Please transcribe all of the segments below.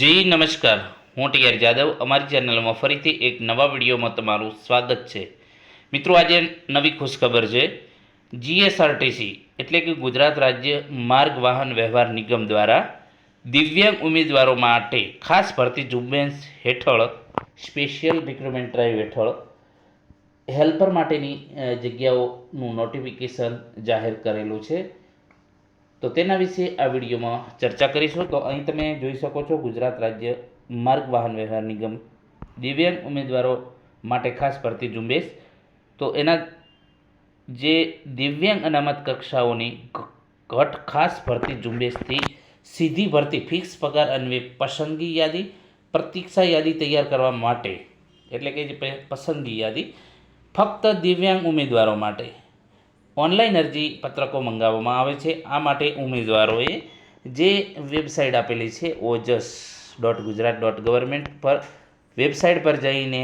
જી, નમસ્કાર. હું ટીઆર જાદવ. અમારી ચેનલમાં ફરીથી એક નવા વિડીયોમાં તમારું સ્વાગત છે. મિત્રો, આજે નવી ખુશખબર છે. જીએસઆરટીસી એટલે કે ગુજરાત રાજ્ય માર્ગ વાહન વ્યવહાર નિગમ દ્વારા દિવ્યાંગ ઉમેદવારો માટે ખાસ ભરતી ઝુંબેશ હેઠળ, સ્પેશિયલ રિક્રુટમેન્ટ ડ્રાઈવ હેઠળ, હેલ્પર માટેની જગ્યાઓનું નોટિફિકેશન જાહેર કરેલું છે. તો તેના વિશે આ વિડીયોમાં ચર્ચા કરીશું. તો અહીં તમે જોઈ શકો છો ગુજરાત રાજ્ય માર્ગ વાહન વ્યવહાર નિગમ દિવ્યાંગ ઉમેદવારો માટે ખાસ ભરતી ઝુંબેશ. તો એના જે દિવ્યાંગ અનામત કક્ષાઓની ઘટ ખાસ ભરતી ઝુંબેશથી સીધી ભરતી ફિક્સ પગાર અન્વયે પસંદગી યાદી, પ્રતીક્ષા યાદી તૈયાર કરવા માટે, એટલે કે જે પસંદગી યાદી, ફક્ત દિવ્યાંગ ઉમેદવારો માટે ઓનલાઈન અરજી પત્રકો મંગાવવામાં આવે છે. આ માટે ઉમેદવારોએ જે વેબસાઇટ આપેલી છે Ojas dot Gujarat dot government પર વેબસાઇટ પર જઈને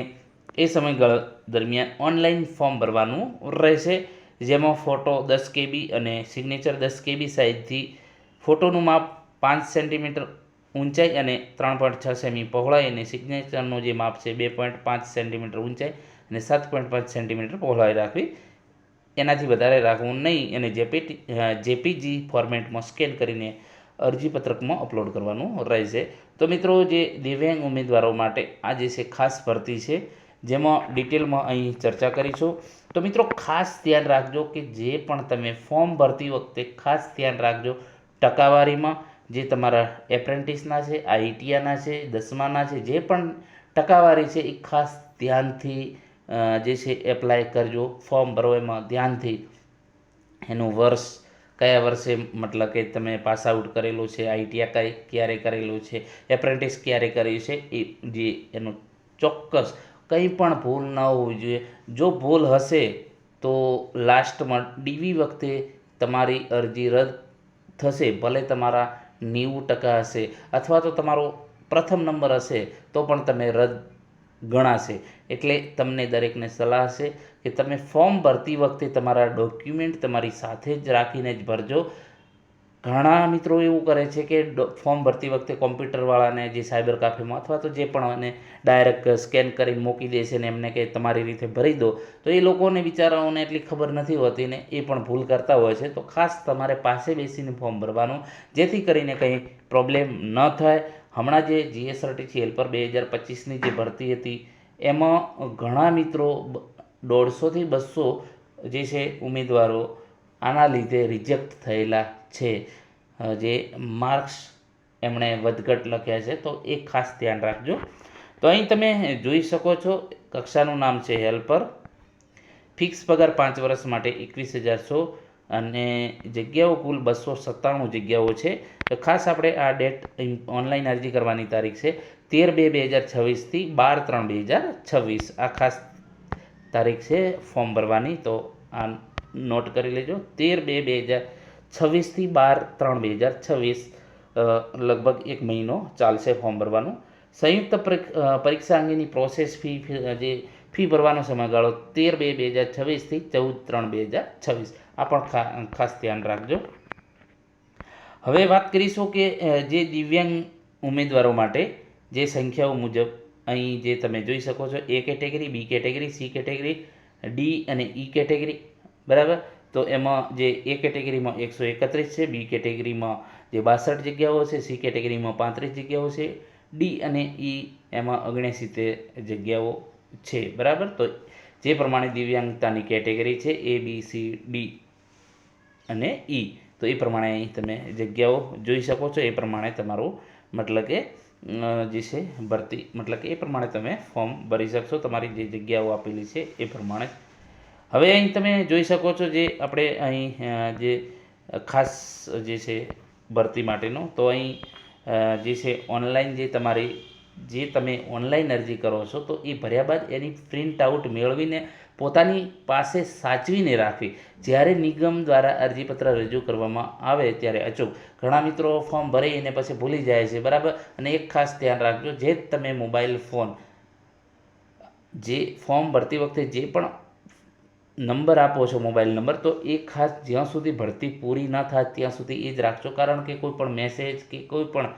એ સમયગાળા દરમિયાન ઓનલાઈન ફોર્મ ભરવાનું રહેશે. જેમાં ફોટો દસ કેબી અને સિગ્નેચર દસ કેબી સાઇઝથી ફોટોનું માપ પાંચ સેન્ટીમીટર ઊંચાઈ અને ત્રણ પોઈન્ટ છ સેમી પહોળાઈ અને સિગ્નેચરનું જે માપ છે, બે પોઈન્ટ પાંચ સેન્ટીમીટર ઊંચાઈ અને સાત પોઈન્ટ પાંચ સેન્ટીમીટર પહોળાઈ રાખવી એનાથી વધારે રાખવું નહીં. અને જેપીટી જેપીજી ફોર્મેટમાં સ્કેન કરીને અરજીપત્રકમાં અપલોડ કરવાનું રહેશે. તો મિત્રો, જે દિવ્યાંગ ઉમેદવારો માટે આ જે છે ખાસ ભરતી છે, જેમાં ડિટેલમાં અહીં ચર્ચા કરીશું. તો મિત્રો, ખાસ ધ્યાન રાખજો કે જે પણ તમે ફોર્મ ભરતી વખતે ખાસ ધ્યાન રાખજો. ટકાવારીમાં જે તમારા એપ્રેન્ટિસના છે આઈટીઆના છે, દસમાના છે, જે પણ ટકાવારી છે, એ ખાસ ધ્યાનથી જે છે એપ્લાય કરજો. ફોર્મ ભરો એમાં ધ્યાનથી. એનું વર્ષ, કયા વર્ષે મતલબ કે તમે પાસ આઉટ કરેલું છે આઈટીઆઈ કઈ, ક્યારે કરેલું છે એપ્રેન્ટિસ ક્યારે કર્યું છે, એ જે એનું ચોક્કસ કંઈ પણ ભૂલ ન હોવી જોઈએ. જો ભૂલ હશે, તો લાસ્ટમાં ડીવી વખતે તમારી અરજી રદ થશે. ભલે તમારા નેવું ટકા હશે, અથવા તો તમારો પ્રથમ નંબર હશે, તો પણ તમે રદ ગણાશે. એટલે તમને દરેકને સલાહ છે કે તમે ફોર્મ ભરતી વખતે તમારા ડોક્યુમેન્ટ તમારી સાથે જ રાખીને જ ભરજો. ઘણા મિત્રો એવું કરે છે કે ફોર્મ ભરતી વખતે કોમ્પ્યુટરવાળાને જે સાયબર કાફેમાં અથવા તો જે પણ એને ડાયરેક્ટ સ્કેન કરીને મૂકી દે છે ને એમને કે તમારી રીતે ભરી દો, તો એ લોકોને બિચારાઓને એટલી ખબર નથી હોતી ને એ પણ ભૂલ કરતા હોય છે. તો ખાસ તમારે પાસે બેસીને ફોર્મ ભરવાનું, જેથી કરીને કંઈ પ્રોબ્લેમ ન થાય. હમણાં જે જીએસઆરટીસી હેલ્પર બે હજાર પચીસની જે ભરતી હતી, એમાં ઘણા મિત્રો દોઢસોથી બસો જે છે ઉમેદવારો આના લીધે રિજેક્ટ થયેલા છે. જે માર્ક્સ એમણે વધઘટ લખ્યા છે, તો એ ખાસ ધ્યાન રાખજો. તો અહીં તમે જોઈ શકો છો, કક્ષાનું નામ છે હેલ્પર ફિક્સ પગાર પાંચ વર્ષ માટે એકવીસ હજાર સો અને જગ્યાઓ કુલ બસો સત્તાણું જગ્યાઓ છે. તો ખાસ આપણે આ ડેટ ઓનલાઈન અરજી કરવાની તારીખ છે. તેર બે બે હજાર છવ્વીસથી બાર ત્રણ બે હજાર છવ્વીસ. આ ખાસ તારીખ છે ફોર્મ ભરવાની. તો આ નોટ કરી લેજો. તેર બે બે હજાર છવ્વીસથી બાર ત્રણ બે હજાર છવ્વીસ લગભગ એક મહિનો ચાલશે ફોર્મ ભરવાનું. સંયુક્ત પરીક્ષા અંગેની પ્રોસેસ ફી જે ફી ભરવાનો સમયગાળો તેર બે બે હજાર છવ્વીસથી ચૌદ ત્રણ બે હજાર છવ્વીસ. આ પણ ખાસ ધ્યાન રાખજો. હવે વાત કરીશું કે જે દિવ્યાંગ ઉમેદવારો માટે જે સંખ્યાઓ મુજબ અહીં જે તમે જોઈ શકો છો, A category, B category, C category, D અને ઈ કેટેગરી, બરાબર? તો એમાં જે એ કેટેગરીમાં એકસો એકત્રીસ છે, બી કેટેગરીમાં જે બાસઠ જગ્યાઓ છે, સી કેટેગરીમાં પાંત્રીસ જગ્યાઓ છે, ડી અને ઈ એમાં ઓગણસિત્તેર જગ્યાઓ છે, બરાબર? તો જે પ્રમાણે દિવ્યાંગતાની કેટેગરી છે, એ, બી, સી, ડી અને ઈ. તો એ પ્રમાણે અહીં તમે જગ્યાઓ જોઈ શકો છો. એ પ્રમાણે તમારું મતલબ કે જે છે ભરતી, મતલબ કે એ પ્રમાણે તમે ફોર્મ ભરી શકશો. તમારી જે જગ્યાઓ આપેલી છે એ પ્રમાણે હવે અહીં તમે જોઈ શકો છો જે આપણે અહીં જે ખાસ જે છે ભરતી માટેનું, તો અહીં જે છે ઓનલાઈન જે તમારી, જે તમે ઓનલાઈન અરજી કરો છો, તો એ ભર્યા બાદ એની પ્રિન્ટ આઉટ મેળવીને પોતાની પાસે સાચવીને રાખવી. જ્યારે નિગમ દ્વારા અરજીપત્ર રજૂ કરવામાં આવે ત્યારે અચૂક. ઘણા મિત્રો ફોર્મ ભરી અને પછી ભૂલી જાય છે, બરાબર? અને એક ખાસ ધ્યાન રાખજો, જે તમે મોબાઈલ ફોન, જે ફોર્મ ભરતી વખતે જે પણ નંબર આપો છો મોબાઈલ નંબર, તો એ ખાસ જ્યાં સુધી ભરતી પૂરી ન થાય ત્યાં સુધી એ જ રાખજો. કારણ કે કોઈ પણ મેસેજ કે કોઈ પણ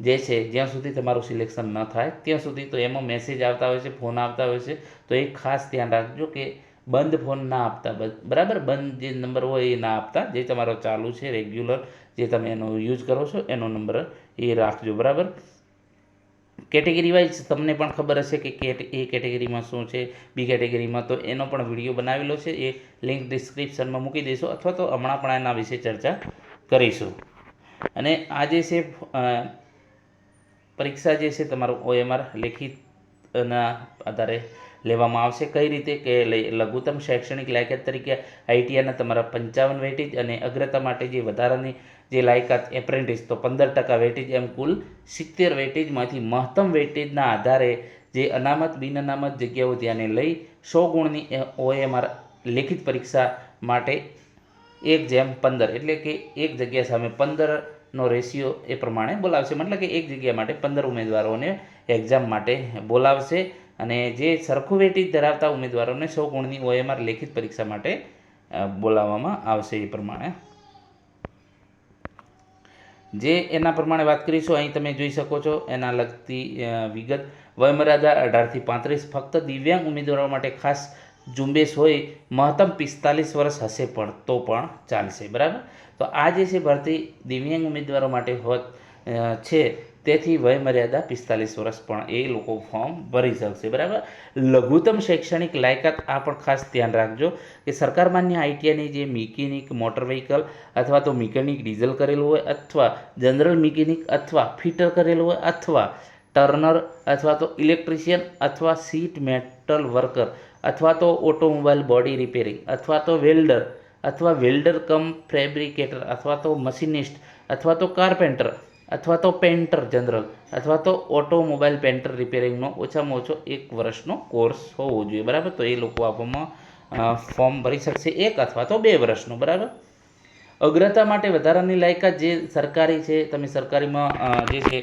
જે છે, જ્યાં સુધી તમારું સિલેક્શન ન થાય, ત્યાં સુધી તો એમાં મેસેજ આવતા હોય છે ફોન આવતા હોય છે, તો એ ખાસ ધ્યાન રાખજો કે બંધ ફોન ના આપતા બરાબર? બંધ જે નંબર હોય એ ના આપતા, જે તમારો ચાલુ છે રેગ્યુલર જે તમે એનો યુઝ કરો છો, એનો નંબર એ રાખજો, બરાબર? કેટેગરી વાઇઝ તમને પણ ખબર હશે કે કેટ, એ કેટેગરીમાં શું છે, બી કેટેગરીમાં તો એનો પણ વીડિયો બનાવેલો છે, એ લિંક ડિસ્ક્રિપ્શનમાં મૂકી દઈશું, અથવા તો હમણાં પણ એના વિશે ચર્ચા કરીશું. અને આ જે છે પરીક્ષા જે છે તમારું ઓએમઆર લેખિતના આધારે લેવામાં આવશે. કઈ રીતે કે લઘુત્તમ શૈક્ષણિક લાયકાત તરીકે આઈટીઆઈના તમારા પંચાવન વેટેજ અને અગ્રતા માટે જે વધારાની જે લાયકાત એપ્રેન્ટિસ તો પંદર ટકા વેટેજ એમ કુલ સિત્તેર વેટેજમાંથી મહત્તમ વેટેજના આધારે જે અનામત, બિન અનામત જગ્યાઓ ધ્યાને લઈ સો ગુણની ઓએમઆર લેખિત પરીક્ષા માટે એક જેમ પંદર. એટલે કે એક જગ્યા સામે પંદરનો રેશિયો એ પ્રમાણે બોલાવશે. મતલબ કે એક જગ્યા માટે પંદર ઉમેદવારોને એક્ઝામ માટે બોલાવશે અને જે સરખું વેટેજ ધરાવતા ઉમેદવારોને સો ગુણની ઓએમઆર લેખિત પરીક્ષા માટે બોલાવવામાં આવશે એ પ્રમાણે. જે એના પ્રમાણે વાત કરીશું, અહીં તમે જોઈ શકો છો, એના લગતી વિગત. વયમર્યાદા અઢારથી પાંત્રીસ, ફક્ત દિવ્યાંગ ઉમેદવારો માટે ખાસ ઝુંબેશ હોય, મહત્તમ પિસ્તાલીસ વર્ષ હશે પણ, તો પણ ચાલશે, બરાબર? તો આ જે છે ભરતી દિવ્યાંગ ઉમેદવારો માટે હોત છે, તેથી વયમર્યાદા પિસ્તાલીસ વર્ષ પણ એ લોકો ફોર્મ ભરી શકશે, બરાબર? લઘુત્તમ શૈક્ષણિક લાયકાત આ પણ ખાસ ધ્યાન રાખજો કે સરકાર માન્ય આઈટીઆઈની જે મિકેનિક, મોટર વ્હીકલ અથવા તો મિકેનિક ડીઝલ કરેલું હોય અથવા જનરલ મિકેનિક અથવા ફિટર કરેલું હોય અથવા ટર્નર અથવા તો ઇલેક્ટ્રિશિયન અથવા સીટ મેટલ વર્કર અથવા તો ઓટોમોબાઈલ બોડી રિપેરિંગ અથવા તો વેલ્ડર અથવા વેલ્ડર કમ ફેબ્રિકેટર અથવા તો મશીનિસ્ટ અથવા તો કારપેન્ટર અથવા તો પેન્ટર જનરલ અથવા તો ઓટોમોબાઈલ પેન્ટર રિપેરિંગનો ઓછામાં ઓછો એક વર્ષનો કોર્સ હોવો જોઈએ. બરાબર? તો એ લોકો આપવામાં ફોર્મ ભરી શકશે એક અથવા તો બે વર્ષનો. બરાબર? અગ્રતા માટે વધારાની લાયકાત જે સરકારી છે, તમે સરકારીમાં જે છે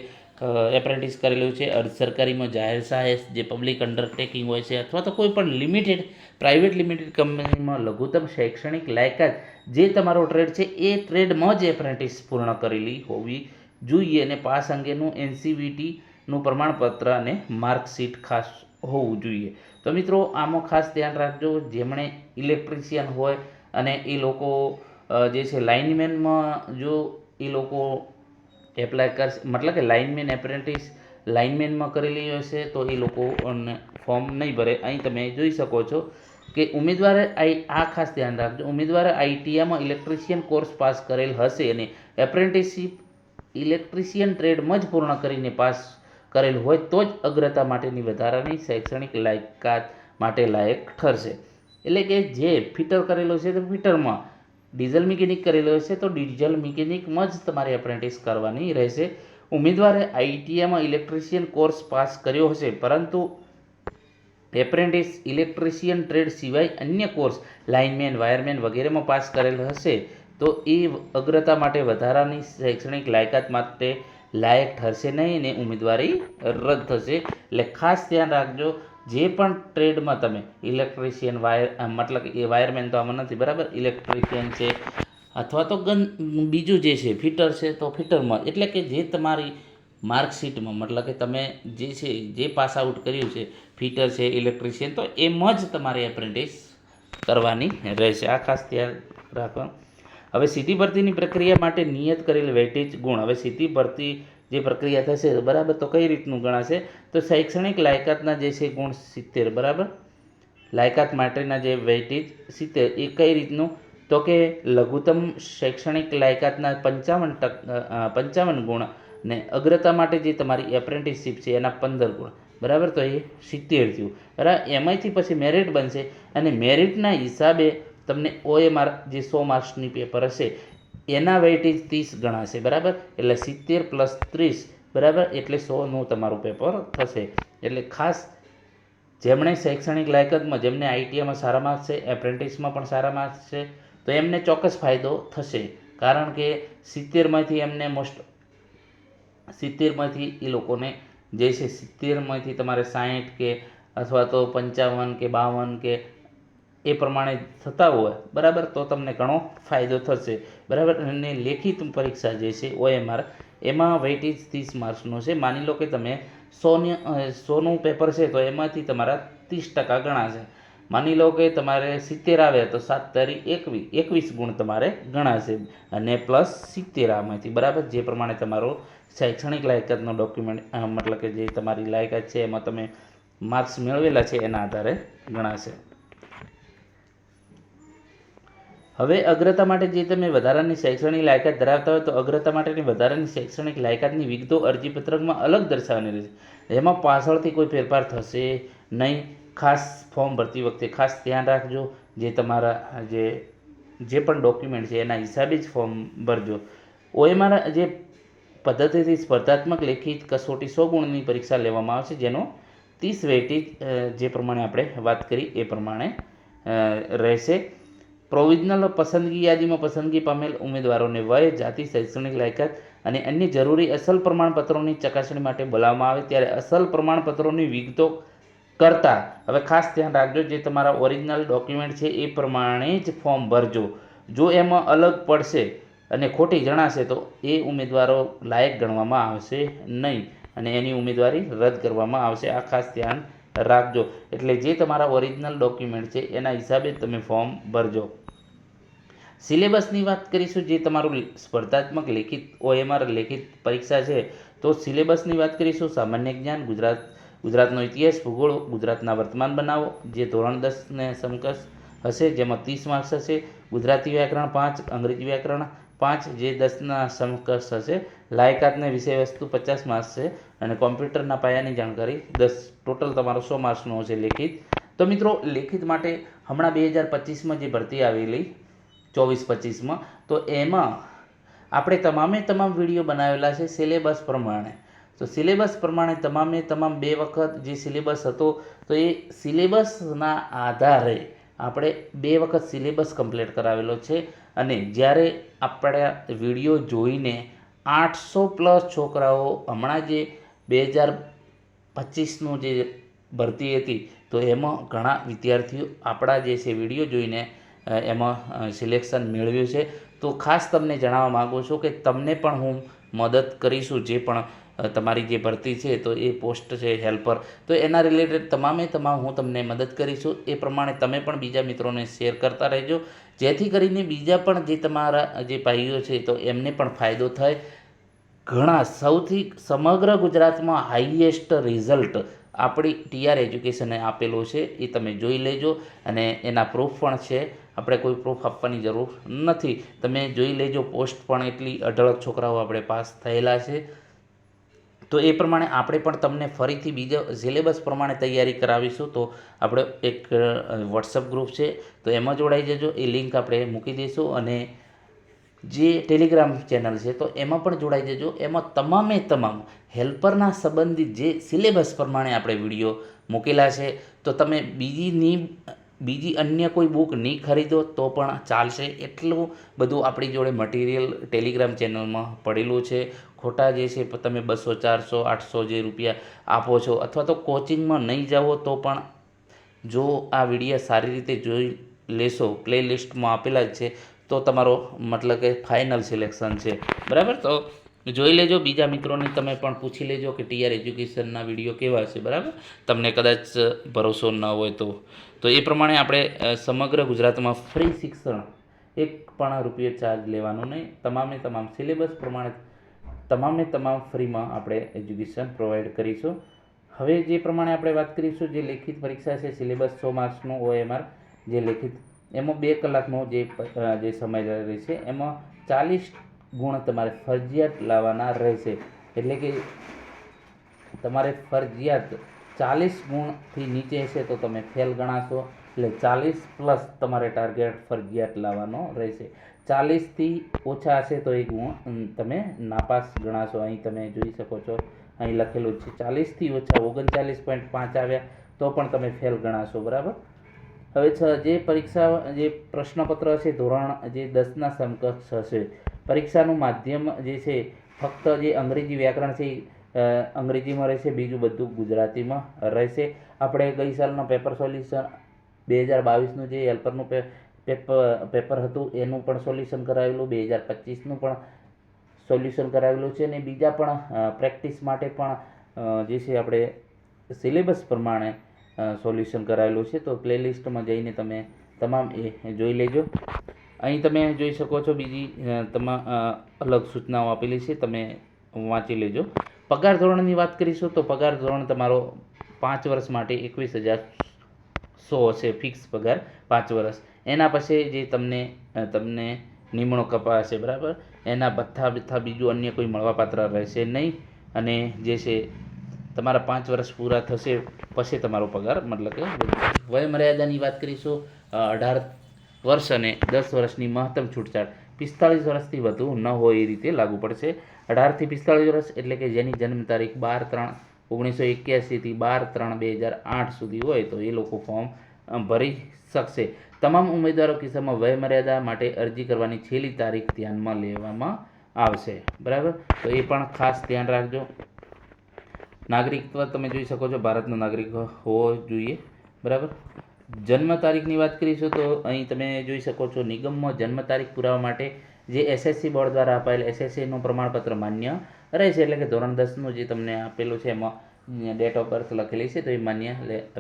એપ્રેન્ટિસ કરેલું છે. અર્ધ સરકારીમાં જાહેર સહાય જે પબ્લિક અંડરટેકિંગ હોય છે અથવા તો કોઈ પણ લિમિટેડ પ્રાઇવેટ લિમિટેડ કંપનીમાં લઘુત્તમ શૈક્ષણિક લાયકાત જે તમારો ટ્રેડ છે એ ટ્રેડમાં જ એપ્રેન્ટિસ પૂર્ણ કરેલી હોવી જોઈએ અને પાસ અંગેનું એનસીવીટીનું પ્રમાણપત્ર અને માર્કશીટ ખાસ હોવું જોઈએ. તો મિત્રો, આમાં ખાસ ધ્યાન રાખજો. જેમણે ઇલેક્ટ્રિશિયન હોય અને એ લોકો જે છે લાઇનમેનમાં જો એ લોકો એપ્લાય કરશે મતલબ કે લાઇનમેન એપ્રેન્ટિસ લાઇનમેનમાં કરેલી હશે તો એ લોકો ફોર્મ નહીં ભરે. અહીં તમે જોઈ શકો છો કે ઉમેદવારે આઈ, આ ખાસ ધ્યાન રાખજો. ઉમેદવારે આઈટીઆઈમાં ઇલેક્ટ્રિશિયન કોર્સ પાસ કરેલ હશે અને એપ્રેન્ટિસશીપ ઇલેક્ટ્રિશિયન ટ્રેડમાં જ પૂર્ણ કરીને પાસ કરેલ હોય તો જ અગ્રતા માટેની વધારાની શૈક્ષણિક લાયકાત માટે લાયક ઠરશે. એટલે કે જે ફિટર કરેલો છે તે ફિટરમાં ડીઝલ મિકેનિક કરેલો હશે તો ડીઝલ મિકેનિકમાં જ તમારે એપ્રેન્ટિસ કરવાની રહેશે. ઉમેદવારે આઈટીઆઈમાં ઇલેક્ટ્રિશિયન કોર્સ પાસ કર્યો હશે, પરંતુ એપ્રેન્ટિસ ઇલેક્ટ્રિશિયન ટ્રેડ સિવાય અન્ય કોર્સ લાઇનમેન વાયરમેન વગેરેમાં પાસ કરેલ હશે, તો એ અગ્રતા માટે વધારાની શૈક્ષણિક લાયકાત માટે લાયક ઠરશે નહીં ને ઉમેદવારી રદ થશે. એટલે ખાસ ધ્યાન રાખજો જે પણ ટ્રેડમાં તમે ઇલેક્ટ્રિશિયન વાયર મતલબ એ વાયરમેન તો આમાં નથી, બરાબર? ઇલેક્ટ્રિશિયન છે, અથવા તો ગન, બીજું જે છે ફિટર છે, તો ફિટરમાં એટલે કે જે તમારી માર્કશીટમાં, મતલબ કે તમે જે છે, જે પાસ આઉટ કર્યું છે ફિટર છે ઇલેક્ટ્રિશિયન તો એમ જ તમારે એપ્રેન્ટિસ કરવાની રહેશે. આ ખાસ ધ્યાન રાખવા હવે સીધી ભરતીની પ્રક્રિયા માટે નિયત કરેલ વેટેજ ગુણ. હવે સીધી ભરતી જે પ્રક્રિયા થશે બરાબર તો કઈ રીતનું ગણાશે? તો શૈક્ષણિક લાયકાતના જે છે ગુણ સિત્તેર, બરાબર? લાયકાત માટેના જે વેઇટેજ સિત્તેર, એ કઈ રીતનું? તો કે લઘુત્તમ શૈક્ષણિક લાયકાતના પંચાવન ટકા પંચાવન ગુણ ને અગ્રતા માટે જે તમારી એપ્રેન્ટિસશીપ છે એના પંદર ગુણ, બરાબર? તો એ સિત્તેર થયું. બરાબર? એમાંથી પછી મેરિટ બનશે અને મેરિટના હિસાબે તમને ઓએમઆર જે સો માર્ક્સની પેપર હશે એના વેઇટેજ ત્રીસ ગણાશે, બરાબર? એટલે સિત્તેર પ્લસ ત્રીસ, બરાબર? એટલે સોનું તમારું પેપર થશે. એટલે ખાસ જેમણે શૈક્ષણિક લાયકાતમાં, જેમને આઈટીઆઈમાં સારા માર્ક્સ છે, એપ્રેન્ટિસમાં પણ સારા માર્ક્સ છે, તો એમને ચોક્કસ ફાયદો થશે. કારણ કે સિત્તેરમાંથી એમને મોસ્ટ સિત્તેરમાંથી એ લોકોને જે છે, સિત્તેરમાંથી તમારે સાહીઠ કે અથવા તો પંચાવન કે બાવન કે એ પ્રમાણે થતા હોય, બરાબર? તો તમને ઘણો ફાયદો થશે. બરાબર? અને લેખિત પરીક્ષા જે છે, ઓએમઆર, એમાં વેઇટેજ ત્રીસ માર્ક્સનો છે. માની લો કે તમે સોને સોનું પેપર છે, તો એમાંથી તમારા ત્રીસ ટકા ગણાશે. માની લો કે તમારે સિત્તેર આવે, તો સાત તારી એકવીસ એકવીસ ગુણ તમારે ગણાશે. અને પ્લસ સિત્તેર આમાંથી, બરાબર? જે પ્રમાણે તમારો શૈક્ષણિક લાયકાતનો ડોક્યુમેન્ટ મતલબ કે જે તમારી લાયકાત છે, એમાં તમે માર્ક્સ મેળવેલા છે, એના આધારે ગણાશે. હવે અગ્રતા માટે જે તમે વધારાની શૈક્ષણિક લાયકાત ધરાવતા હોય તો અગ્રતા માટેની વધારાની શૈક્ષણિક લાયકાતની વિગતો અરજીપત્રકમાં અલગ દર્શાવવાની રહેશે. એમાં પાછળથી કોઈ ફેરફાર થશે નહીં. ખાસ ફોર્મ ભરતી વખતે ખાસ ધ્યાન રાખજો. જે તમારા જે જે પણ ડોક્યુમેન્ટ છે એના હિસાબે જ ફોર્મ ભરજો. ઓએમઆર જે પદ્ધતિથી સ્પર્ધાત્મક લેખિત કસોટી સો ગુણની પરીક્ષા લેવામાં આવશે, જેનો ત્રીસ વેટેજ જે પ્રમાણે આપણે વાત કરી એ પ્રમાણે રહેશે. પ્રોવિઝનલ પસંદગી યાદીમાં પસંદગી પામેલ ઉમેદવારોને વય, જાતિ, શૈક્ષણિક લાયકાત અને અન્ય જરૂરી અસલ પ્રમાણપત્રોની ચકાસણી માટે બોલાવવામાં આવે ત્યારે અસલ પ્રમાણપત્રોની વિગતો કરતાં હવે ખાસ ધ્યાન રાખજો જે તમારા ઓરિજિનલ ડોક્યુમેન્ટ છે એ પ્રમાણે જ ફોર્મ ભરજો. જો એમાં અલગ પડશે અને ખોટી જણાશે તો એ ઉમેદવારો લાયક ગણવામાં આવશે નહીં અને એની ઉમેદવારી રદ કરવામાં આવશે. આ ખાસ ધ્યાન રાખજો. એટલે જે તમારા ઓરિજિનલ ડોક્યુમેન્ટ છે, એના હિસાબે તમે ફોર્મ ભરજો. સિલેબસની વાત કરીશું, જે તમારું સ્પર્ધાત્મક લેખિત ઓએમઆર લેખિત પરીક્ષા છે, તો સિલેબસની વાત કરીશું, સામાન્ય જ્ઞાન, ગુજરાત, ગુજરાતનો ઇતિહાસ, ભૂગોળ, ગુજરાતના વર્તમાન બનાવો, જે ધોરણ દસને સમકક્ષ હશે, જેમાં ત્રીસ માર્ક્સ હશે, ગુજરાતી વ્યાકરણ પાંચ, અંગ્રેજી વ્યાકરણ પાંચ જે દસના સમકક્ષ હશે. લાયકાતને વિષય વસ્તુ પચાસ માર્ક્સ છે અને કોમ્પ્યુટરના પાયાની જાણકારી દસ. ટોટલ તમારો સો માર્ક્સનો હશે લેખિત. તો મિત્રો, લેખિત માટે હમણાં બે હજાર પચીસમાં જે ભરતી આવેલી, ચોવીસ પચીસમાં, તો એમાં આપણે તમામે તમામ વીડિયો બનાવેલા છે સિલેબસ પ્રમાણે. તો સિલેબસ પ્રમાણે તમામે તમામ બે વખત જે સિલેબસ હતો, તો એ સિલેબસના આધારે આપણે બે વખત સિલેબસ કમ્પ્લીટ કરાવેલો છે અને જ્યારે આપણા વીડિયો જોઈને આઠસો પ્લસ છોકરાઓ હમણાં જે બે હજાર પચીસનું જે ભરતી હતી, તો એમાં ઘણા વિદ્યાર્થીઓ આપણા જે છે વીડિયો જોઈને એમાં સિલેક્શન મેળવ્યું છે. તો ખાસ તમને જણાવવા માગું છું કે તમને પણ હું મદદ કરીશું, જે પણ તમારી જે ભરતી છે, તો એ પોસ્ટ છે હેલ્પર. તો એના રિલેટેડ તમામે તમામ હું તમને મદદ કરીશું. એ પ્રમાણે તમે પણ બીજા મિત્રોને શેર કરતા રહેજો. જેથી કરીને બીજા પણ જે તમારા જે ભાઈઓ છે, તો એમને પણ ફાયદો થાય. ઘણા સૌથી સમગ્ર ગુજરાતમાં હાઈએસ્ટ રિઝલ્ટ આપણી ટીઆર એજ્યુકેશને આપેલો છે, એ તમે જોઈ લેજો. અને એના પ્રૂફ પણ છે. આપણે કોઈ પ્રૂફ આપવાની જરૂર નથી. તમે જોઈ લેજો પોસ્ટ પણ એટલી અઢળક છોકરાઓ આપણે પાસ થયેલા છે. તો એ પ્રમાણે આપણે પણ તમને ફરીથી બીજો સિલેબસ પ્રમાણે તૈયારી કરાવીશું. તો આપણે એક વોટ્સઅપ ગ્રુપ છે, તો એમાં જોડાઈ જજો. એ લિંક આપણે મૂકી દઈશું અને જે ટેલિગ્રામ ચેનલ છે, તો એમાં પણ જોડાઈ જજો. એમાં તમામે તમામ હેલ્પરના સંબંધિત જે સિલેબસ પ્રમાણે આપણે વીડિયો મૂકેલા છે, તો તમે બીજી ની બીજી અન્ય કોઈ બુક નહીં ખરીદો તો પણ ચાલશે. એટલું બધું આપણી જોડે મટીરિયલ ટેલિગ્રામ ચેનલમાં પડેલું છે. ખોટા જે છે તમે બસો, ચારસો, આઠસો જે રૂપિયા આપો છો અથવા તો કોચિંગમાં નહીં જાઓ તો પણ જો આ વીડિયો સારી રીતે જોઈ લેશો પ્લેલિસ્ટમાં આપેલા જ છે, તો તમારો મતલબ કે ફાઇનલ સિલેક્શન છે. બરાબર? તો જોઈ લેજો, બીજા મિત્રોને તમે પણ પૂછી લેજો કે ટીઆર એજ્યુકેશનના વીડિયો કેવા છે બરાબર? તમને કદાચ ભરોસો ન હોય તો. તો એ પ્રમાણે આપણે સમગ્ર ગુજરાતમાં ફ્રી શિક્ષણ એક પણ રૂપિયો ચાર્જ લેવાનો નહીં. તમામે તમામ સિલેબસ પ્રમાણે, તમામે તમામ ફ્રીમાં આપણે એજ્યુકેશન પ્રોવાઈડ કરીશું. હવે જે પ્રમાણે આપણે વાત કરીશું, જે લેખિત પરીક્ષા છે, સિલેબસ સો માર્ક્સનું ઓએમઆર જે લેખિત, એમાં બે કલાકનો જે જે સમય રહેશે એમાં ચાલીસ ગુણ તમારે ફરજિયાત લાવવાના રહેશે. એટલે કે તમારે ફરજિયાત ચાલીસ ગુણથી નીચે હશે તો તમે ફેલ ગણાશો. એટલે ચાલીસ પ્લસ તમારે ટાર્ગેટ ફરજિયાત લાવવાનો રહેશે. ચાલીસથી ઓછા હશે તો એ ગુણ તમે નાપાસ ગણાશો. અહીં તમે જોઈ શકો છો. અહીં લખેલું છે, ચાલીસથી ઓછા ઓગણચાલીસ પોઈન્ટ પાંચ આવ્યા તો પણ તમે ફેલ ગણાશો, બરાબર? હવે છ, જે પરીક્ષા, જે પ્રશ્નપત્ર હશે ધોરણ, જે દસના સમકક્ષ હશે, પરીક્ષાનું માધ્યમ જે છે, ફક્ત જે અંગ્રેજી વ્યાકરણ છે અંગ્રેજીમાં રહેશે, બીજું બધું ગુજરાતીમાં રહેશે. આપણે ગઈ સાલના પેપર સોલ્યુશન બે હજાર બાવીસનું જે હેલ્પરનું પેપર પેપર હતું, એનું પણ સોલ્યુશન કરાવેલું. બે હજાર પચીસનું પણ સોલ્યુશન કરાવેલું છે અને બીજા પણ પ્રેક્ટિસ માટે પણ જે છે, આપણે સિલેબસ પ્રમાણે સોલ્યુશન કરાવેલું છે. તો પ્લેલિસ્ટમાં જઈને તમે તમામ એ જોઈ લેજો. અહીં તમે જોઈ શકો છો બીજી તમામ અલગ સૂચનાઓ આપેલી છે. તમે વાંચી લેજો. પગાર ધોરણની વાત કરીશું તો પગાર ધોરણ તમારો પાંચ વર્ષ માટે એકવીસ હજાર સો હશે ફિક્સ પગાર પાંચ વર્ષ. એના પછી જે તમને તમને નિમણૂક અપાશે બરાબર? એના ભથ્થા બથ્થા બીજું અન્ય કોઈ મળવાપાત્ર રહેશે નહીં. અને જે છે તમારા પાંચ વર્ષ પૂરા થશે, પછી તમારો પગાર, મતલબ કે વયમર્યાદાની વાત કરીશું અઢાર વર્ષ અને દસ વર્ષની મહત્તમ છૂટછાટ. પિસ્તાળીસ વર્ષથી વધુ ન હોય એ રીતે લાગુ પડશે. અઢારથી પિસ્તાળીસ વર્ષ એટલે કે જેની જન્મ તારીખ બાર ત્રણ ઓગણીસો એક્યાસીથી બાર ત્રણ બે હજાર આઠ સુધી હોય તો એ લોકો ફોર્મ ભરી શકશે. તમામ ઉમેદવારો કિસ્સામાં વયમર્યાદા માટે અરજી કરવાની છેલ્લી તારીખ ધ્યાનમાં લેવામાં આવશે. બરાબર? તો એ પણ ખાસ ધ્યાન રાખજો. નાગરિકત્વ તમે જોઈ શકો છો, ભારતનો નાગરિક હોવો જોઈએ, બરાબર? જન્મ તારીખની વાત કરીશું તો અહીં તમે જોઈ શકો છો, નિગમમાં જન્મ તારીખ પુરાવા માટે જે એસએસસી બોર્ડ દ્વારા અપાયેલ એસએસસીનું પ્રમાણપત્ર માન્ય રહેશે એટલે કે ધોરણ દસનું જે તમને આપેલું છે, એમાં ડેટ ઓફ બર્થ લખેલી છે, તો એ માન્ય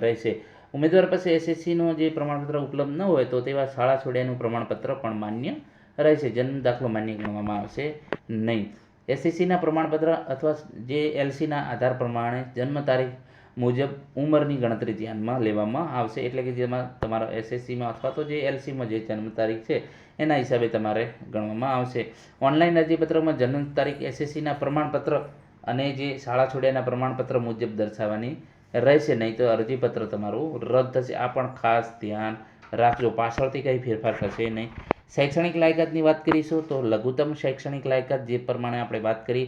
રહેશે ઉમેદવાર પાસે એસએસસીનું જે પ્રમાણપત્ર ઉપલબ્ધ ન હોય તો તેવા શાળા છોડ્યાનું પ્રમાણપત્ર પણ માન્ય રહેશે જન્મ દાખલો માન્ય ગણવામાં આવશે નહીં. એસએસસીના પ્રમાણપત્ર અથવા જે એલસીના આધાર પ્રમાણે જન્મ તારીખ મુજબ ઉંમરની ગણતરી ધ્યાનમાં લેવામાં આવશે. એટલે કે જેમાં તમારો એસએસસીમાં અથવા તો જે એલસીમાં જે જન્મ તારીખ છે, એના હિસાબે તમારે ગણવામાં આવશે. ઓનલાઈન અરજીપત્રમાં જન્મ તારીખ એસએસસીના પ્રમાણપત્ર અને જે શાળા છોડ્યાના પ્રમાણપત્ર મુજબ દર્શાવવાની રહેશે. નહીં તો અરજીપત્ર તમારું રદ થશે. આ પણ ખાસ ધ્યાન રાખજો. પાછળથી કંઈ ફેરફાર થશે નહીં. શૈક્ષણિક લાયકાતની વાત કરીશું તો લઘુત્તમ શૈક્ષણિક લાયકાત જે પ્રમાણે આપણે વાત કરી,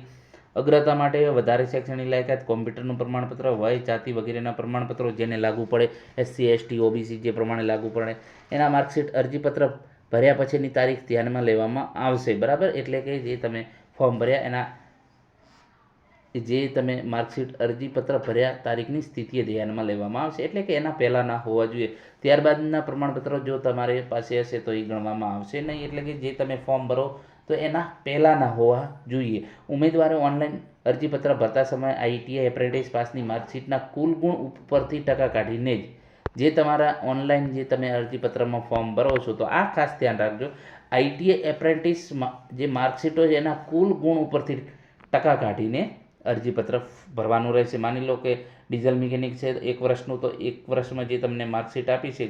અગ્રતા માટે વધારે શૈક્ષણિક લાયકાત, કોમ્પ્યુટરનું પ્રમાણપત્ર, વય, જાતિ વગેરેના પ્રમાણપત્રો જેને લાગુ પડે એસસી એસટી ઓબીસી જે પ્રમાણે લાગુ પડે, એના માર્કશીટ અરજીપત્ર ભર્યા પછીની તારીખ ધ્યાનમાં લેવામાં આવશે. બરાબર? એટલે કે જે તમે ફોર્મ ભર્યા એના જે તમે માર્કશીટ અરજીપત્ર ભર્યા તારીખની સ્થિતિએ ધ્યાનમાં લેવામાં આવશે, એટલે કે એના પહેલાંના હોવા જોઈએ. ત્યારબાદના પ્રમાણપત્રો જો તમારી પાસે હશે તો એ ગણવામાં આવશે નહીં, એટલે કે જે તમે ફોર્મ ભરો તો એના પહેલાંના હોવા જોઈએ. ઉમેદવારો ઓનલાઈન અરજીપત્ર ભરતા સમયે આઈટીઆઈ એપ્રેન્ટિસ પાસની માર્કશીટના કુલ ગુણ ઉપરથી ટકા કાઢીને જ જે તમારા ઓનલાઈન જે તમે અરજીપત્રમાં ફોર્મ ભરો છો, તો આ ખાસ ધ્યાન રાખજો. આઈટીઆઈ એપ્રેન્ટિસ જે માર્કશીટો છે એના કુલ ગુણ ઉપરથી ટકા કાઢીને અરજીપત્ર ભરવાનું રહેશે. માની લો કે ડીઝલ મિકેનિક છે એક વર્ષનું, તો એક વર્ષમાં જે તમને માર્કશીટ આપી છે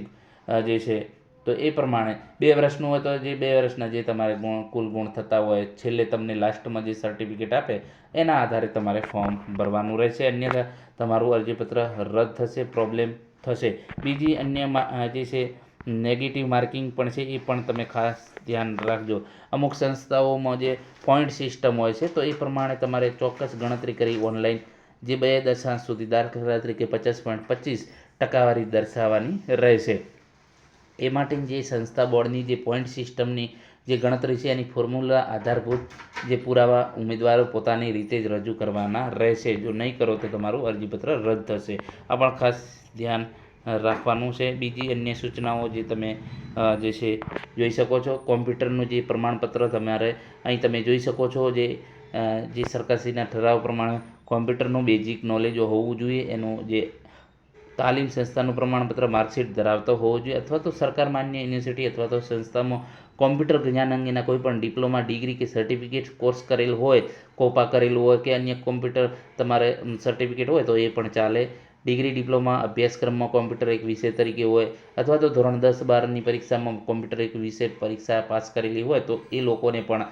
જે છે, તો એ પ્રમાણે બે વર્ષનું હોય તો જે બે વર્ષના જે તમારે ગુણ, કુલ ગુણ થતા હોય, છેલ્લે તમને લાસ્ટમાં જે સર્ટિફિકેટ આપે, એના આધારે તમારે ફોર્મ ભરવાનું રહેશે. અન્યથા તમારું અરજીપત્ર રદ થશે, પ્રોબ્લેમ થશે. બીજી અન્ય જે છે નેગેટિવ માર્કિંગ પણ છે, એ પણ તમે ખાસ ધ્યાન રાખજો. અમુક સંસ્થાઓમાં જે પોઈન્ટ સિસ્ટમ હોય છે, તો એ પ્રમાણે તમારે ચોક્કસ ગણતરી કરી ઓનલાઈન જે બે દશાંશ સુધી દાખલા તરીકે પચાસ પોઈન્ટ પચીસ ટકાવારી દર્શાવવાની રહેશે. એ માટેની જે સંસ્થા બોર્ડની જે પોઈન્ટ સિસ્ટમની જે ગણતરી છે, એની ફોર્મ્યુલા આધારભૂત જે પુરાવા ઉમેદવારો પોતાની રીતે જ રજૂ કરવાના રહેશે. જો નહીં કરો તો તમારું અરજીપત્ર રદ થશે. આ પણ ખાસ ધ્યાન રાખવાનું છે. બીજી અન્ય સૂચનાઓ જે તમે જે છે, જોઈ શકો છો. કોમ્પ્યુટરનું જે પ્રમાણપત્ર તમારે અહીં તમે જોઈ શકો છો જે જે સરકારશ્રીના ઠરાવ પ્રમાણે કોમ્પ્યુટરનું બેઝિક નોલેજ હોવું જોઈએ. એનું જે તાલીમ સંસ્થાનું પ્રમાણપત્ર માર્કશીટ ધરાવતો હોવો જોઈએ અથવા તો સરકાર માન્ય યુનિવર્સિટી અથવા તો સંસ્થામાં કોમ્પ્યુટર જ્ઞાન અંગેના કોઈ પણ ડિપ્લોમા, ડિગ્રી કે સર્ટિફિકેટ કોર્સ કરેલ હોય, કોપા કરેલું હોય કે અન્ય કોમ્પ્યુટર તમારે સર્ટિફિકેટ હોય તો એ પણ ચાલે. ડિગ્રી ડિપ્લોમા અભ્યાસક્રમમાં કોમ્પ્યુટર એક વિષય તરીકે હોય અથવા તો ધોરણ દસ બારની પરીક્ષામાં કોમ્પ્યુટર એક વિષય પરીક્ષા પાસ કરેલી હોય તો એ લોકોને પણ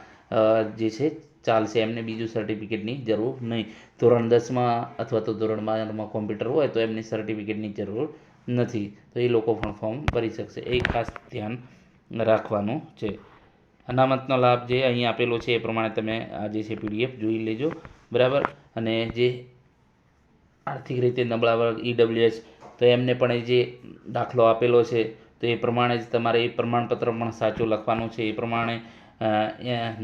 જે છે ચાલશે. એમને બીજું સર્ટિફિકેટની જરૂર નહીં. ધોરણ દસમાં અથવા તો ધોરણ બારમાં કોમ્પ્યુટર હોય તો એમની સર્ટિફિકેટની જરૂર નથી. તો એ લોકો પણ ફોર્મ ભરી શકશે. એ ખાસ ધ્યાન રાખવાનું છે. અનામતનો લાભ જે અહીં આપેલો છે એ પ્રમાણે તમે આ જે છે પીડીએફ જોઈ લેજો. બરાબર? અને જે આર્થિક રીતે નબળા વર્ગ ઈડબ્લ્યુએસ તો એમને પણ એ જે દાખલો આપેલો છે, તો એ પ્રમાણે જ તમારે એ પ્રમાણપત્ર પણ સાચું લખવાનું છે. એ પ્રમાણે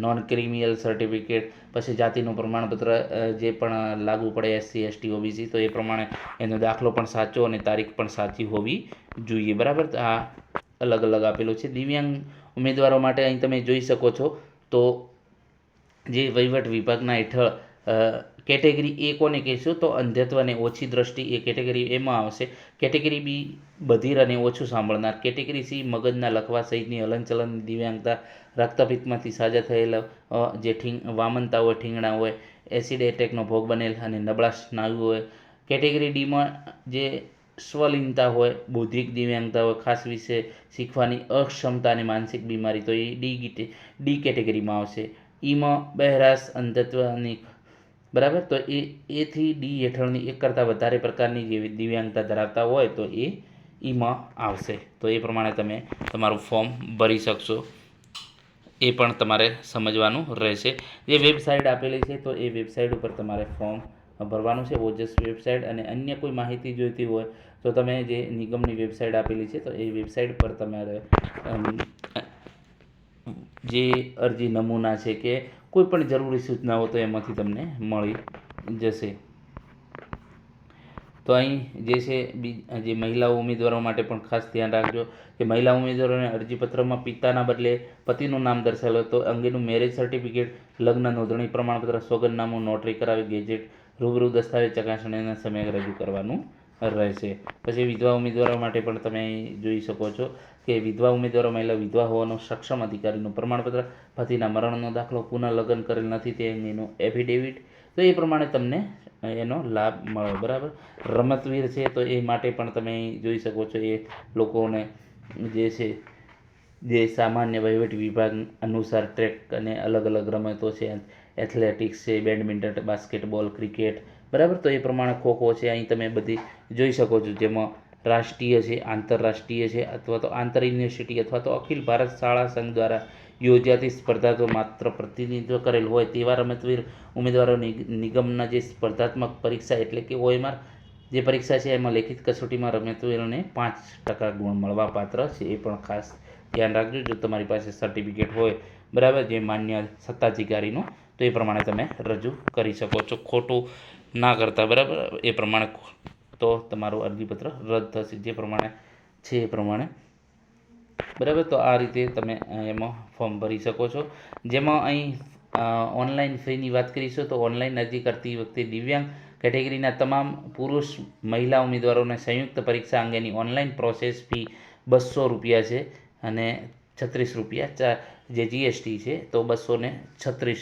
નોન ક્રિમિનલ સર્ટિફિકેટ પછી જાતિનું પ્રમાણપત્ર જે પણ લાગુ પડે એસસી, એસટી, ઓબીસી, તો એ પ્રમાણે એનો દાખલો પણ સાચો અને તારીખ પણ સાચી હોવી જોઈએ. બરાબર? આ અલગ અલગ આપેલું છે. દિવ્યાંગ ઉમેદવારો માટે અહીં તમે જોઈ શકો છો, તો જે વહીવટ વિભાગના હેઠળ કેટેગરી એ કોને કહીશું? તો અંધત્વ અને ઓછી દ્રષ્ટિ એ કેટેગરી એમાં આવશે. કેટેગરી બી બધીર અને ઓછું સાંભળનાર. કેટેગરી સી મગજના લખવા સહિતની હલનચલન, દિવ્યાંગતા, રક્તપિત્તમાંથી સાજા થયેલા જે ઠીંગ વામનતા હોય ઠીંગણા હોય, એસિડ એટેકનો ભોગ બનેલ અને નબળા સ્નાયુ હોય. કેટેગરી ડીમાં જે સ્વલિનતા હોય, બૌદ્ધિક દિવ્યાંગતા હોય ખાસ વિશે શીખવાની અક્ષમતા અને માનસિક બીમારી, તો એ ડી ડી કેટેગરીમાં આવશે. ઈમાં બહેરાશ અંધત્વની બરાબર? તો એ, એથી ડી હેઠળની એક કરતાં વધારે પ્રકારની જે દિવ્યાંગતા ધરાવતા હોય તો એ ઈમાં આવશે. તો એ પ્રમાણે તમે તમારું ફોર્મ ભરી શકશો. એ પણ તમારે સમજવાનું રહેશે. જે વેબસાઇટ આપેલી છે તો એ વેબસાઇટ ઉપર તમારે ફોર્મ ભરવાનું છે. ઓજસ વેબસાઇટ અને અન્ય કોઈ માહિતી જોઈતી હોય તો તમે જે નિગમની વેબસાઇટ આપેલી છે તો એ વેબસાઇટ પર તમારે જે અરજી નમૂના છે કે કોઈ પણ જરૂરી સૂચનાઓ તો એમાંથી તમને મળી જશે. તો અહીં જે છે જે મહિલા ઉમેદવારો માટે પણ ખાસ ધ્યાન રાખજો કે મહિલા ઉમેદવારોને અરજીપત્રમાં પિતાના બદલે પતિનું નામ દર્શાવ્યું હોય તો અંગેનું મેરેજ સર્ટિફિકેટ, લગ્ન નોંધણી, પ્રમાણપત્ર, સોગંદનામું, નોટરી કરાવી, ગેજેટ, રૂબરૂ દસ્તાવેજ ચકાસણીના સમયે રજૂ કરવાનું રહેશે. પછી વિધવા ઉમેદવારો માટે પણ તમે જોઈ શકો છો કે વિધવા ઉમેદવારો મહિલા વિધવા હોવાનો સક્ષમ અધિકારીનું પ્રમાણપત્ર, પતિના મરણનો દાખલો પુનઃ લગ્ન કરેલ નથી, તે અંગેનું એફિડેવિટ તો એ પ્રમાણે તમને એનો લાભ મળે, બરાબર? રમતવીર છે તો એ માટે પણ તમે જોઈ શકો છો એ લોકોને જે છે, જે સામાન્ય વહીવટી વિભાગ અનુસાર ટ્રેક અને અલગ અલગ રમતો છે એથ્લેટિક્સ છે બેડમિન્ટન બાસ્કેટબોલ ક્રિકેટ બરાબર? તો એ પ્રમાણે ખોખો છે. અહીં તમે બધી જોઈ શકો છો જેમાં રાષ્ટ્રીય છે, આંતરરાષ્ટ્રીય છે, અથવા તો આંતર યુનિવર્સિટી અથવા તો અખિલ ભારત શાળા સંઘ દ્વારા યોજાતી સ્પર્ધા તો માત્ર પ્રતિનિધિત્વ કરેલ હોય તેવા રમતવીર ઉમેદવારો નિગ- નિગમના જે સ્પર્ધાત્મક પરીક્ષા એટલે કે ઓએમઆર, જે પરીક્ષા છે એમાં લેખિત કસોટીમાં રમતવીરોને પાંચ ટકા ગુણ મળવા પાત્ર છે. એ પણ ખાસ ધ્યાન રાખજો. જો તમારી પાસે સર્ટિફિકેટ હોય, બરાબર, જે માન્ય સત્તાધિકારીનું, તો એ પ્રમાણે તમે રજૂ કરી શકો છો. ખોટું ના કરતા, બરાબર? એ પ્રમાણે તો તમારું અરજીપત્ર રદ થશે, જે પ્રમાણે છે એ પ્રમાણે. બરાબર? તો આ રીતે તમે એમાં ફોર્મ ભરી શકો છો. જેમાં અહીં ઓનલાઈન ફીની વાત કરીશું તો ઓનલાઈન અરજી કરતી વખતે દિવ્યાંગ કેટેગરીના તમામ પુરુષ મહિલા ઉમેદવારોને સંયુક્ત પરીક્ષા અંગેની ઓનલાઈન પ્રોસેસ ફી બસો રૂપિયા છે અને છત્રીસ રૂપિયા જે જીએસટી છે, તો બસો છત્રીસ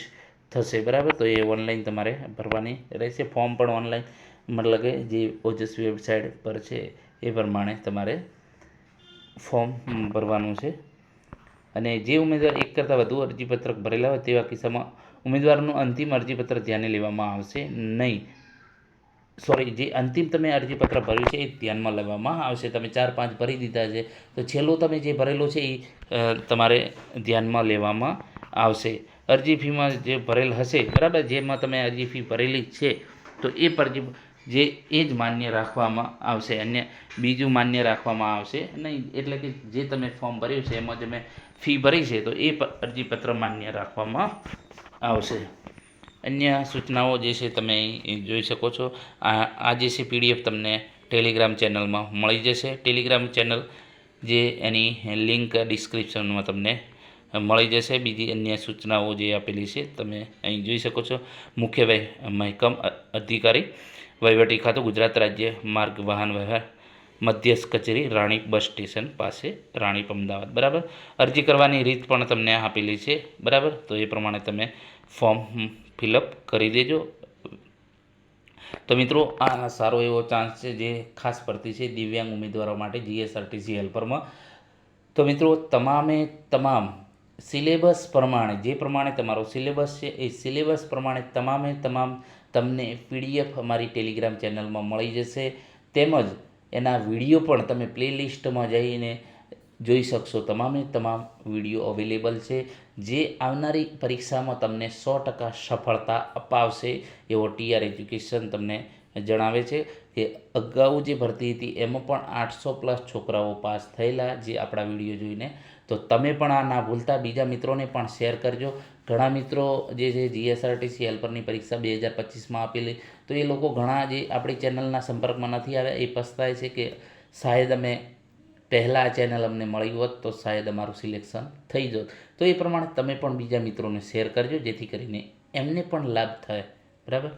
થશે, બરાબર? તો એ ઓનલાઈન તમારે ભરવાની રહેશે. ફોર્મ પણ ઓનલાઈન મતલબ કે જે ઓજસ્વી વેબસાઇટ પર છે, એ પ્રમાણે તમારે ફોર્મ ભરવાનું છે. અને જે ઉમેદવાર એક કરતાં વધુ અરજીપત્રક ભરેલા હોય તેવા કિસ્સામાં ઉમેદવારનું અંતિમ અરજીપત્ર ધ્યાને લેવામાં આવશે નહીં. સોરી જે અંતિમ તમે અરજીપત્ર ભર્યું છે, એ ધ્યાનમાં લેવામાં આવશે. તમે ચાર પાંચ ભરી દીધા છે, તો છેલ્લો તમે જે ભરેલો છે, એ તમારે ધ્યાનમાં લેવામાં આવશે. અરજી ફીમાં જે ભરેલ હશે, બરાબર? જેમાં તમે અરજી ફી ભરેલી છે, તો એ પરજી જે, એ જ માન્ય રાખવામાં આવશે. અન્ય, બીજું માન્ય રાખવામાં આવશે નહીં. એટલે કે જે તમે ફોર્મ ભર્યું છે, એમાં તમે ફી ભરી છે, તો એ અરજીપત્ર માન્ય રાખવામાં આવશે. અન્ય સૂચનાઓ જે છે, તમે જોઈ શકો છો. આ આ જે છે, પીડીએફ તમને ટેલિગ્રામ ચેનલમાં મળી જશે. ટેલિગ્રામ ચેનલ જે એની લિંક ડિસ્ક્રિપ્શનમાં તમને મળી જશે. બીજી અન્ય સૂચનાઓ જે આપેલી છે, તમે અહીં જોઈ શકો છો. મુખ્ય મહેકમ અધિકારી, વહીવટી ખાતું, ગુજરાત રાજ્ય માર્ગ વાહન વ્યવહાર, મધ્યસ્થ કચેરી રાણીપ બસ સ્ટેશન પાસે રાણીપ અમદાવાદ. બરાબર? અરજી કરવાની રીત પણ તમને આપેલી છે. બરાબર? તો એ પ્રમાણે તમે ફોર્મ ફિલઅપ કરી દેજો. તો મિત્રો, આ સારો એવો ચાન્સ છે જે ખાસ પડતી છે દિવ્યાંગ ઉમેદવારો માટે, જીએસઆરટીસી હેલ્પરમાં. તો મિત્રો, તમામે તમામ સિલેબસ પ્રમાણે, જે પ્રમાણે તમારો સિલેબસ છે, એ સિલેબસ પ્રમાણે તમામે તમામ તમને પીડીએફ અમારી ટેલિગ્રામ ચેનલમાં મળી જશે. તેમજ એના વીડિયો પણ તમે પ્લેલિસ્ટમાં જઈને જોઈ શકશો. તમામે તમામ વીડિયો અવેલેબલ છે, જે આવનારી પરીક્ષામાં તમને સો ટકા સફળતા અપાવશે એવો ટીઆર એજ્યુકેશન તમને જણાવે છે કે અગાઉ જે ભરતી હતી, એમાં પણ આઠસો પ્લસ છોકરાઓ પાસ થયેલા, જે આપણા વીડિયો જોઈને તો તમે પણ આ ના ભૂલતા. બીજા મિત્રોને પણ શેર કરજો. ઘણા મિત્રો જે છે જીએસઆરટીસી હેલ્પરની પરીક્ષા બે હજાર પચીસમાં આપેલી. તો એ લોકો ઘણા જે આપણી ચેનલના સંપર્કમાં નથી આવ્યા, એ પસ્તાય છે કે શાયદ અમે પહેલાં આ ચેનલ અમને મળી હોત તો શાયદ અમારું સિલેક્શન થઈ જોત. તો એ પ્રમાણે તમે પણ બીજા મિત્રોને શેર કરજો, જેથી કરીને એમને પણ લાભ થાય. બરાબર?